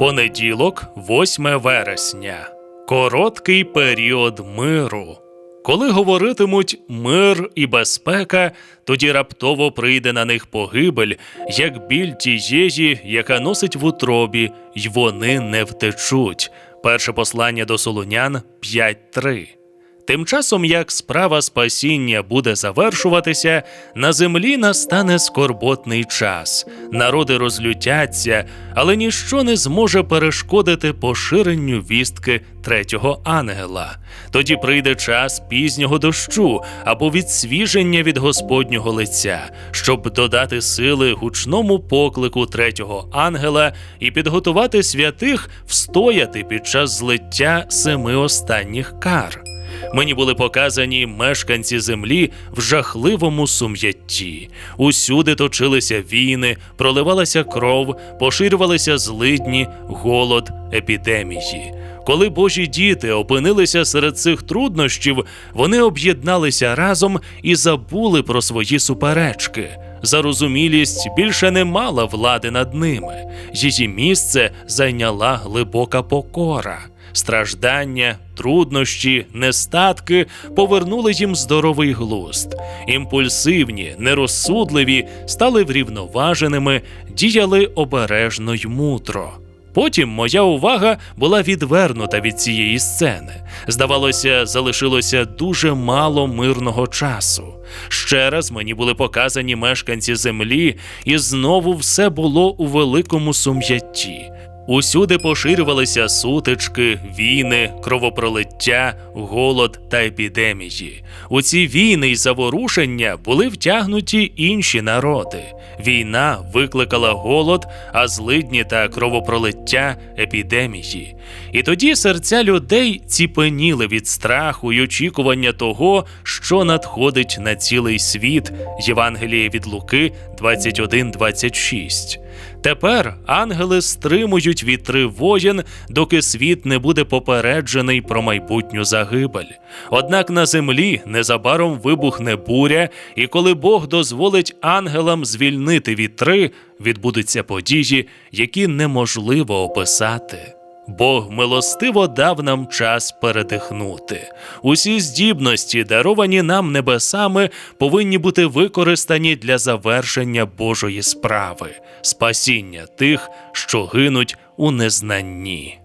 Понеділок, 8 вересня. Короткий період миру. Коли говоритимуть мир і безпека, тоді раптово прийде на них погибель, як біль тієї, яка носить в утробі, й вони не втечуть. Перше послання до Солонян 5.3. Тим часом, як справа спасіння буде завершуватися, на землі настане скорботний час. Народи розлютяться, але ніщо не зможе перешкодити поширенню вістки третього ангела. Тоді прийде час пізнього дощу або відсвіження від Господнього лиця, щоб додати сили гучному поклику третього ангела і підготувати святих встояти під час злиття семи останніх кар. Мені були показані мешканці землі в жахливому сум'ятті. Усюди точилися війни, проливалася кров, поширювалися злидні, голод, епідемії. Коли Божі діти опинилися серед цих труднощів, вони об'єдналися разом і забули про свої суперечки. Зарозумілість більше не мала влади над ними. Її місце зайняла глибока покора. Страждання, труднощі, нестатки повернули їм здоровий глузд. Імпульсивні, нерозсудливі стали врівноваженими, діяли обережно й мудро. Потім моя увага була відвернута від цієї сцени. Здавалося, залишилося дуже мало мирного часу. Ще раз мені були показані мешканці землі, і знову все було у великому сум'ятті. Усюди поширювалися сутички, війни, кровопролиття, голод та епідемії. У ці війни й заворушення були втягнуті інші народи. Війна викликала голод, а злидні та кровопролиття епідемії. І тоді серця людей ціпеніли від страху й очікування того, що надходить на цілий світ. Євангеліє від Луки 21.26. Тепер ангели стримують вітри воєн, доки світ не буде попереджений про майбутню загибель. Однак на землі незабаром вибухне буря, і коли Бог дозволить ангелам звільнити вітри, відбудуться події, які неможливо описати. Бог милостиво дав нам час передихнути. Усі здібності, даровані нам небесами, повинні бути використані для завершення Божої справи, спасіння тих, що гинуть у незнанні.